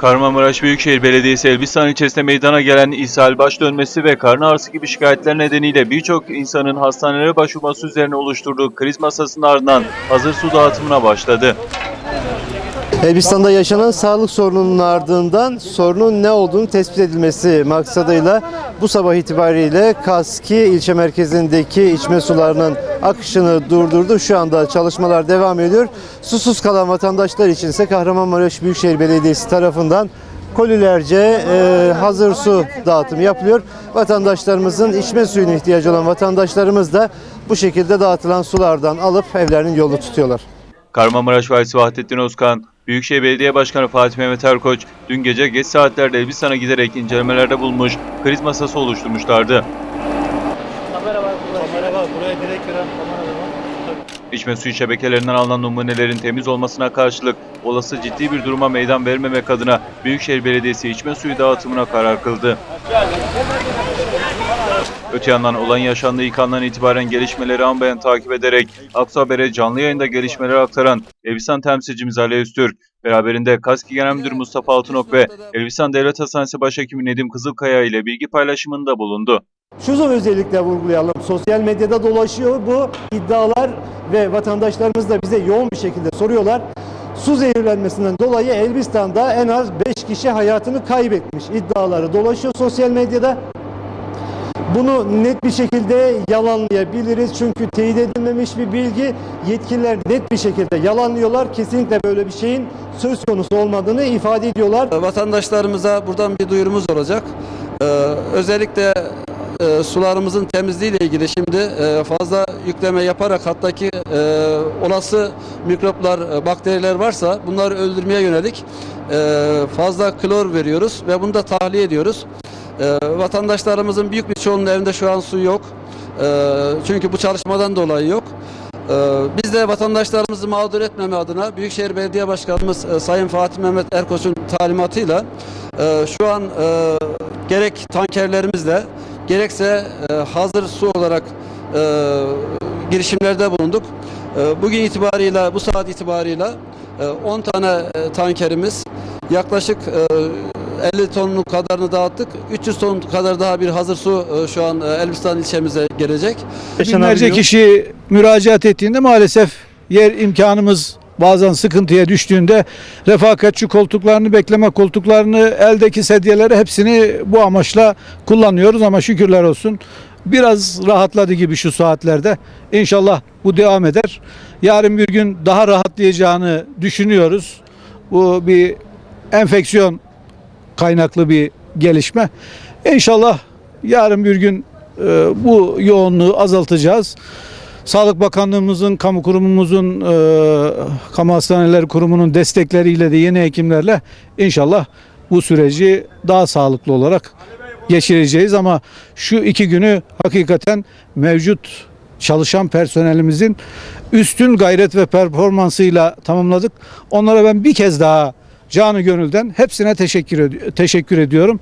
Kahramanmaraş Büyükşehir Belediyesi Elbistan ilçesinde meydana gelen ishal, baş dönmesi ve karın ağrısı gibi şikayetler nedeniyle birçok insanın hastanelere başvurması üzerine oluşturduğu kriz masasının ardından hazır su dağıtımına başladı. Elbistan'da yaşanan sağlık sorununun ardından sorunun ne olduğunu tespit edilmesi maksadıyla bu sabah itibariyle Kaski ilçe merkezindeki içme sularının akışını durdurdu. Şu anda çalışmalar devam ediyor. Susuz kalan vatandaşlar için ise Kahramanmaraş Büyükşehir Belediyesi tarafından kolilerce e, hazır su dağıtımı yapılıyor. Vatandaşlarımızın içme suyuna ihtiyacı olan vatandaşlarımız da bu şekilde dağıtılan sulardan alıp evlerinin yolunu tutuyorlar. Kahramanmaraş Valisi Vahdettin Özkan, Büyükşehir Belediye Başkanı Fatih Mehmet Erkoç, dün gece geç saatlerde Elbistan'a giderek incelemelerde bulmuş, kriz masası oluşturmuşlardı. Kamera var. Kamera var. Buraya direkt gören kamera var. İçme suyu şebekelerinden alınan numunelerin temiz olmasına karşılık olası ciddi bir duruma meydan vermemek adına Büyükşehir Belediyesi içme suyu dağıtımına karar kıldı. Öte yandan olan yaşandığı ilk andan itibaren gelişmeleri an beyan takip ederek Aksu Haber'e canlı yayında gelişmeleri aktaran Elbistan temsilcimiz Ali Öztürk, beraberinde Kaski Genel Müdürü Mustafa Altınok ve Elbistan Devlet Hastanesi Başhekimi Nedim Kızılkaya ile bilgi paylaşımında bulundu. Şunu özellikle vurgulayalım. Sosyal medyada dolaşıyor bu iddialar ve vatandaşlarımız da bize yoğun bir şekilde soruyorlar. Su zehirlenmesinden dolayı Elbistan'da en az 5 kişi hayatını kaybetmiş iddiaları dolaşıyor sosyal medyada. Bunu net bir şekilde yalanlayabiliriz çünkü teyit edilmemiş bir bilgi. Yetkililer net bir şekilde yalanlıyorlar. Kesinlikle böyle bir şeyin söz konusu olmadığını ifade ediyorlar. Vatandaşlarımıza buradan bir duyurumuz olacak. Ee, özellikle e, sularımızın temizliği ile ilgili şimdi e, fazla yükleme yaparak hattaki e, olası mikroplar, e, bakteriler varsa bunları öldürmeye yönelik e, fazla klor veriyoruz ve bunu da tahliye ediyoruz. E, vatandaşlarımızın büyük bir çoğunluğu evinde şu an su yok. E, çünkü bu çalışmadan dolayı yok. Ee, Biz de vatandaşlarımızı mağdur etmeme adına Büyükşehir Belediye Başkanımız e, Sayın Fatih Mehmet Erkoç'un talimatıyla e, şu an e, gerek tankerlerimizle gerekse e, hazır su olarak e, girişimlerde bulunduk. E, Bugün itibarıyla, bu saat itibarıyla e, 10 tane e, tankerimiz yaklaşık e, 50 tonluk kadarını dağıttık. 300 ton kadar daha bir hazır su e, şu an e, Elbistan ilçemize gelecek. Binlerce kişi müracaat ettiğinde maalesef yer imkanımız bazen sıkıntıya düştüğünde refakatçi koltuklarını, bekleme koltuklarını, eldeki sedyeleri hepsini bu amaçla kullanıyoruz ama şükürler olsun biraz rahatladı gibi şu saatlerde. İnşallah bu devam eder. Yarın bir gün daha rahatlayacağını düşünüyoruz. Bu bir enfeksiyon kaynaklı bir gelişme. İnşallah yarın bir gün e, bu yoğunluğu azaltacağız. Sağlık Bakanlığımızın, kamu kurumumuzun, e, kamu hastaneleri kurumunun destekleriyle de yeni hekimlerle inşallah bu süreci daha sağlıklı olarak geçireceğiz ama şu iki günü hakikaten mevcut çalışan personelimizin üstün gayret ve performansıyla tamamladık. Onlara ben bir kez daha canı gönülden hepsine teşekkür ed- teşekkür ediyorum.